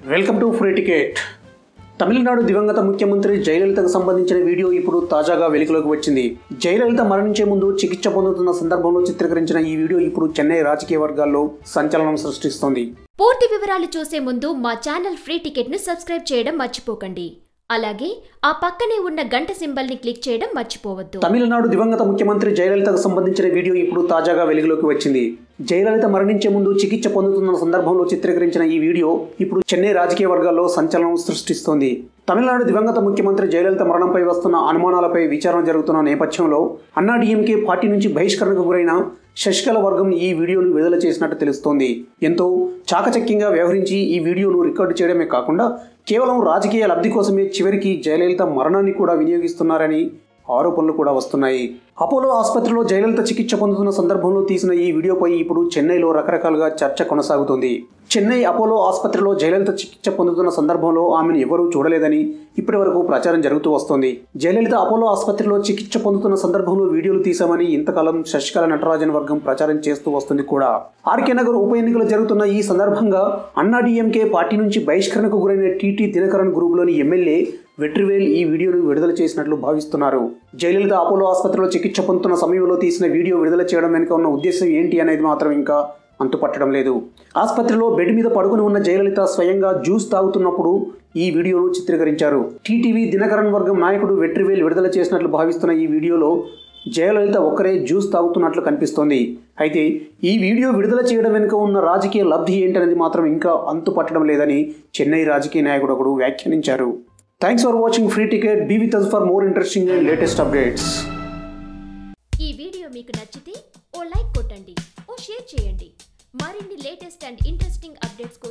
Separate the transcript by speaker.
Speaker 1: Welcome to free ticket. Tamil Nadu దివంగత ముఖ్యమంత్రి జయలలితకు సంబంధించిన వీడియో ఇప్పుడు తాజాగా వెలుగులోకి వచ్చింది. జయలలిత మరణించే ముందు చికిత్స పొందుతున్న సందర్భంలో చిత్రీకరించిన ఈ వీడియో ఇప్పుడు చెన్నై రాజకీయ వర్గాల్లో సంచలనం సృష్టిస్తోంది.
Speaker 2: పూర్తి వివరాలు చూసే ముందు మా ఛానల్ ఫ్రీ టికెట్ను సబ్స్క్రైబ్ చేయడం మర్చిపోకండి. అలాగే ఆ పక్కనే ఉన్న గంట సింబల్ని క్లిక్ చేయడం మర్చిపోవద్దు.
Speaker 1: తమిళనాడు దివంగత ముఖ్యమంత్రి జయలలితకు సంబంధించిన వీడియో ఇప్పుడు తాజాగా వెలుగులోకి వచ్చింది. జయలలిత మరణించే ముందు చికిత్స పొందుతున్న సందర్భంలో చిత్రీకరించిన ఈ వీడియో ఇప్పుడు చెన్నై రాజకీయ వర్గాల్లో సంచలనం సృష్టిస్తోంది. తమిళనాడు దివంగత ముఖ్యమంత్రి జయలలిత మరణంపై వస్తున్న అనుమానాలపై విచారణ జరుగుతున్న నేపథ్యంలో అన్నా డీఎంకే పార్టీ నుంచి బహిష్కరణకు గురైన శశికళ వర్గం ఈ వీడియోను విడుదల చేసినట్టు తెలుస్తోంది. ఎంతో చాకచక్యంగా వ్యవహరించి ఈ వీడియోను రికార్డు చేయడమే కాకుండా కేవలం రాజకీయ లబ్ధి కోసమే చివరికి జయలలిత మరణాన్ని కూడా వినియోగిస్తున్నారని ఆరోపణలు కూడా వస్తున్నాయి. అపోలో ఆసుపత్రిలో జయలలిత చికిత్స పొందుతున్న సందర్భంలో తీసిన ఈ వీడియోపై ఇప్పుడు చెన్నైలో రకరకాలుగా చర్చ కొనసాగుతుంది. చెన్నై అపోలో ఆసుపత్రిలో జయలలిత చికిత్స పొందుతున్న సందర్భంలో ఆమెను ఎవరూ చూడలేదని ఇప్పటి వరకు ప్రచారం జరుగుతూ వస్తోంది. జయలలిత అపోలో ఆసుపత్రిలో చికిత్స పొందుతున్న సందర్భంలో వీడియోలు తీశామని ఇంతకాలం శశికళ నటరాజన్ వర్గం ప్రచారం చేస్తూ వస్తుంది కూడా. ఆర్కే నగర్ ఉప ఎన్నికలు జరుగుతున్న ఈ సందర్భంగా అన్నాడీఎంకే పార్టీ నుంచి బహిష్కరణకు గురైన టీటీ దినకరన్ గ్రూపులోని ఎమ్మెల్యే వెట్రివేల్ ఈ వీడియోను విడుదల చేసినట్లు భావిస్తున్నారు. జయలలిత అపోలో ఆసుపత్రిలో చికిత్స పొందుతున్న సమయంలో తీసిన వీడియో విడుదల చేయడం వెనుక ఉన్న ఉద్దేశం ఏంటి అనేది మాత్రం ఇంకా అంతుపట్టడం లేదు. ఆసుపత్రిలో బెడ్ మీద పడుకుని ఉన్న జయలలిత స్వయంగా జ్యూస్ తాగుతున్నప్పుడు ఈ వీడియోను చిత్రీకరించారు. టీటీవీ దినకరన్ వర్గం నాయకుడు వెట్రివేల్ విడుదల చేసినట్లు భావిస్తున్న ఈ వీడియోలో జయలలిత ఒక్కరే జ్యూస్ తాగుతున్నట్లు కనిపిస్తోంది. అయితే ఈ వీడియో విడుదల చేయడం వెనుక ఉన్న రాజకీయ లబ్ధి ఏంటనేది మాత్రం ఇంకా అంతుపట్టడం లేదని చెన్నై రాజకీయ నాయకుడు ఒకడు వ్యాఖ్యానించారు. Thanks for watching free ticket be with for more interesting and latest updates
Speaker 2: ఈ వీడియో మీకు నచ్చితే ఓ లైక్ కొట్టండి ఓ షేర్ చేయండి. మరిన్ని లేటెస్ట్ అండ్ ఇంట్రెస్టింగ్ అప్డేట్స్ కోసం